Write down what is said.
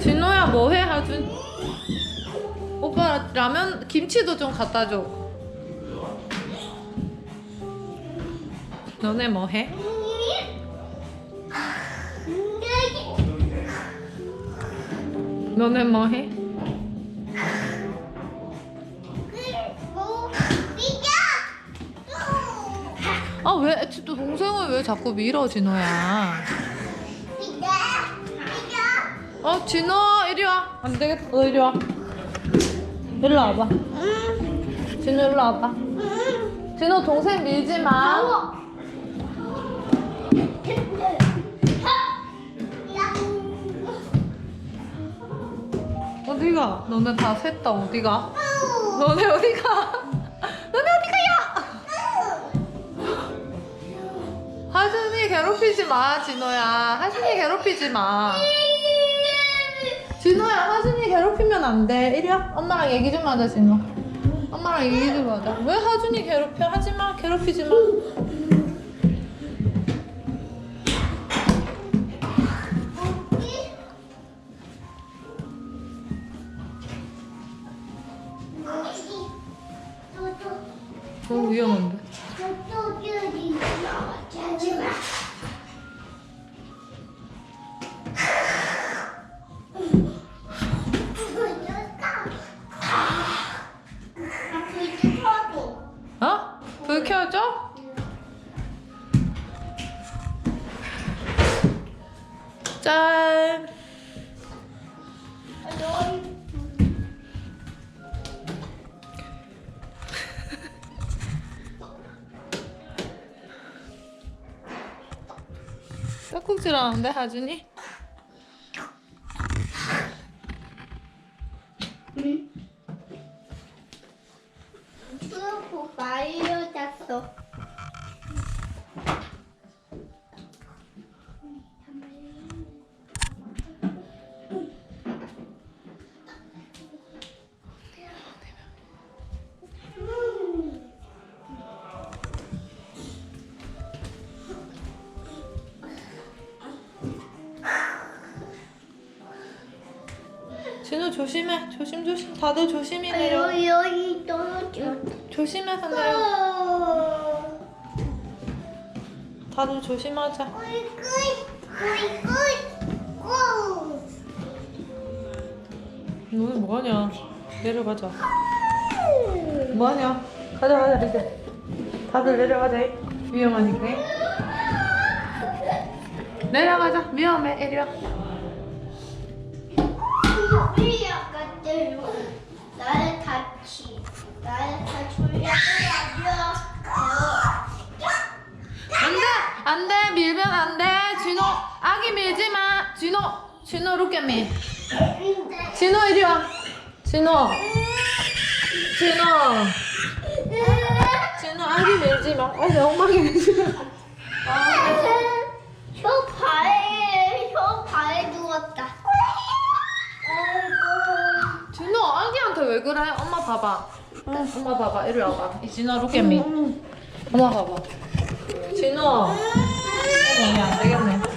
진호야 뭐해 하준? 오빠 라면 김치도 좀 갖다 줘. 너네 뭐해? 너네 뭐해? 아 왜 또 동생을 왜 자꾸 밀어 진호야? 어 진호 이리 와. 안 되겠다. 너 이리 와. 일로 와봐. 진호 일로 와봐. 진호 동생 밀지 마. 어디가? 너네 다 셋 다 어디가? 너네 어디가? 너네 어디가요? 하준이 괴롭히지 마, 진호야. 하준이 괴롭히지 마. 진호야, 하준이 괴롭히면 안 돼. 이리 와. 엄마랑 얘기 좀 하자, 진호. 엄마랑 얘기 좀 하자. 왜 하준이 괴롭혀? 하지 마. 괴롭히지 마. 너무 위험한데. 어? 불 켜줘? 짠. 떡국질 하는데 하준이? 말려졌어. 진우 조심해. 조심 조심. 다들 조심히 내려. 여기 여기 떨어져. 조심해서 내려. 어. 다들 조심하자. 꿀. 너네 뭐하냐? 내려가자. 뭐하냐? 가자 가자 이제. 다들 내려가자. 위험하니까. 내려가자. 위험해. 이리 와. 나를 같이 나를 다 졸려가지고. 안돼 안돼 밀면 안돼. 진호 아기 밀지 마. 진호 진호 루깨미. 진호 이리 와. 진호 진호 진호 아기 밀지 마. 아니 엉망이 밀지 마. 저 그래? 엄마 봐봐. 응, 엄마 봐봐. 이리 와봐. 이 진호 루깨미. 엄마 봐봐. 진호. 얘안 되겠네.